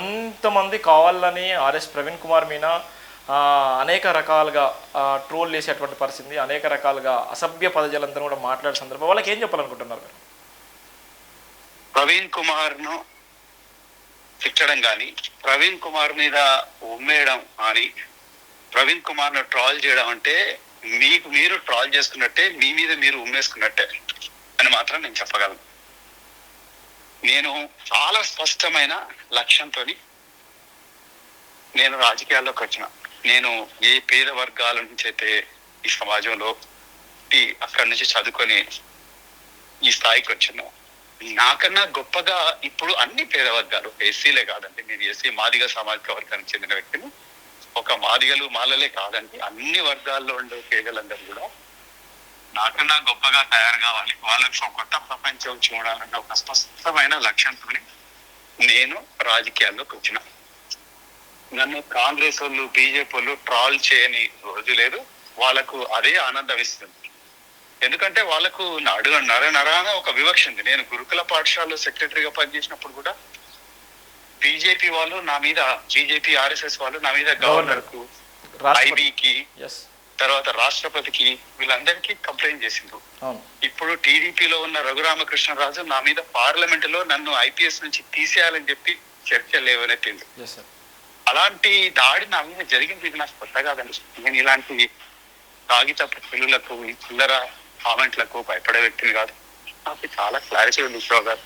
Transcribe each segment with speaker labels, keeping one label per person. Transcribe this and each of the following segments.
Speaker 1: కొంతమంది కావాలని ఆర్ఎస్ ప్రవీణ్ కుమార్ మీద అనేక రకాలుగా ట్రోల్ చేసేటువంటి పరిస్థితి అనేక రకాలుగా అసభ్య పదజలంతా కూడా మాట్లాడే సందర్భం. వాళ్ళకి ఏం చెప్పాలనుకుంటున్నారు మీరు?
Speaker 2: ప్రవీణ్ కుమార్ను తిట్టడం కానీ ప్రవీణ్ కుమార్ మీద ఉమ్మేయడం కానీ ప్రవీణ్ కుమార్ను ట్రాల్ చేయడం అంటే మీకు మీరు ట్రాల్ చేసుకున్నట్టే మీ మీద మీరు ఉమ్మేసుకున్నట్టే అని మాత్రం నేను చెప్పగలను. నేను చాలా స్పష్టమైన లక్ష్యంతో నేను రాజకీయాల్లోకి వచ్చిన. నేను ఏ పేద వర్గాల నుంచి అయితే ఈ సమాజంలో అక్కడి నుంచి చదువుకొని ఈ స్థాయికి వచ్చిన నాకన్నా గొప్పగా ఇప్పుడు అన్ని పేద వర్గాలు ఎస్సీలే కాదండి నేను ఎస్సీ మాదిగ సామాజిక వర్గానికి చెందిన వ్యక్తిని ఒక మాదిగలు మాలలే కాదండి అన్ని వర్గాల్లో ఉండే పేదలందరూ కూడా నాకన్నా గొప్పగా తయారు కావాలి. వాళ్ళకి ఒక కొత్త ప్రపంచం చూడాలన్న ఒక స్పష్టమైన లక్ష్యంతో నేను రాజకీయాల్లోకి వచ్చిన. నన్ను కాంగ్రెస్ వాళ్ళు బీజేపీ వాళ్ళు ట్రాల్ చేయని రోజు లేదు. వాళ్ళకు అదే ఆనందం ఇస్తుంది. ఎందుకంటే వాళ్ళకు నడు నర నరాన ఒక వివక్ష ఉంది. నేను గురుకుల పాఠశాలలో సెక్రటరీగా పనిచేసినప్పుడు కూడా బీజేపీ వాళ్ళు నా మీద బీజేపీ ఆర్ఎస్ఎస్ వాళ్ళు నా మీద
Speaker 1: గవర్నర్కు
Speaker 2: ఐబీకి తర్వాత రాష్ట్రపతికి వీళ్ళందరికీ కంప్లైంట్
Speaker 1: అవును.
Speaker 2: ఇప్పుడు టీడీపీలో ఉన్న రఘురామకృష్ణరాజు నా మీద పార్లమెంట్లో నన్ను ఐపీఎస్ నుంచి తీసేయాలని చెప్పి చర్చ లేవనెత్తింది అలాంటి దాడి నా మీద జరిగింది ఇది నాకు కొత్త కాదండి. నేను ఇలాంటి కాగితపు పిల్లులకు ఈ చిల్లర కామెంట్లకు భయపడే వ్యక్తిని కాదు. నాకు చాలా క్లారిటీ ఉంది విశ్వ గారు.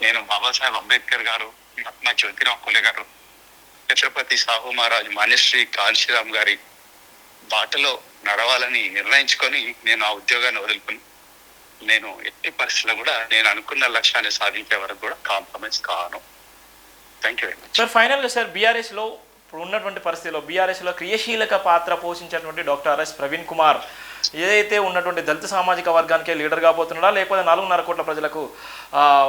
Speaker 2: నేను బాబాసాహెబ్ అంబేద్కర్ గారు మహాత్మా జ్యోతిరావు ఫులే గారు ఛత్రపతి సాహు మహారాజ్ మాన్యశ్రీ కాళీశ్రీరామ్ గారి బాటలో నడవాలని నిర్ణయించుకొని నేను ఆ ఉద్యోగాన్ని వదులుకుని నేను ఎట్టి పరిస్థితుల్లో కూడా నేను అనుకున్న లక్ష్యాన్ని సాధించే వరకు కూడా కాంప్రమైజ్ కాను. Thank you very much
Speaker 1: sir ఫైనల్గా సార్ బీఆర్ఎస్లో ఇప్పుడు ఉన్నటువంటి పరిస్థితిలో బీఆర్ఎస్లో క్రియాశీలక పాత్ర పోషించినటువంటి డాక్టర్ ఆర్ఎస్ ప్రవీణ్ కుమార్ ఏదైతే ఉన్నటువంటి దళిత సామాజిక వర్గానికే లీడర్ కాబోతున్నాడా లేకపోతే నాలుగున్నర కోట్ల ప్రజలకు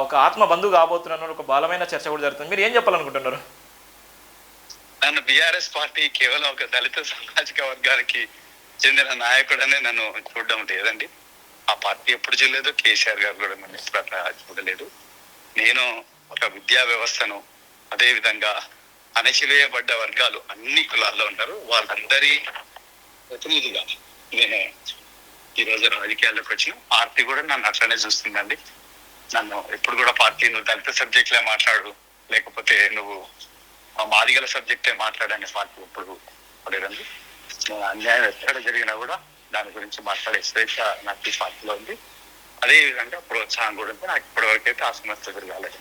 Speaker 1: ఒక ఆత్మ బంధువు కాబోతున్నాడు ఒక బలమైన చర్చ కూడా జరుగుతుంది. మీరు ఏం చెప్పాలనుకుంటున్నారు?
Speaker 2: నన్ను బీఆర్ఎస్ పార్టీ కేవలం ఒక దళిత సామాజిక వర్గానికి చెందిన నాయకుడనే నన్ను చూడడం లేదండి. ఆ పార్టీ ఎప్పుడు చూడలేదు కేసీఆర్ గారు కూడా నన్ను ఎప్పుడు అట్లా చూడలేదు. నేను ఒక విద్యా వ్యవస్థను అదేవిధంగా అణచివేయబడ్డ వర్గాలు అన్ని కులాల్లో ఉంటారు వాళ్ళందరి ప్రతినిధిగా నేను ఈరోజు రాజకీయాల్లోకి వచ్చిన పార్టీ కూడా నన్ను అట్లనే చూస్తుందండి. నన్ను ఎప్పుడు కూడా పార్టీ నువ్వు దళిత సబ్జెక్ట్లే మాట్లాడు లేకపోతే నువ్వు ఆ మాదిగల సబ్జెక్టే మాట్లాడాను పార్టీ ఇప్పుడు. పడేదండి అన్యాయం ఎక్కడ జరిగినా కూడా దాని గురించి మాట్లాడే స్వేచ్ఛ నాకు ఈ పార్టీలో ఉంది. అదే విధంగా ప్రోత్సాహం కూడా ఉంది. నాకు ఇప్పటివరకు అయితే ఆ సమస్య ఎదురు కాలేదు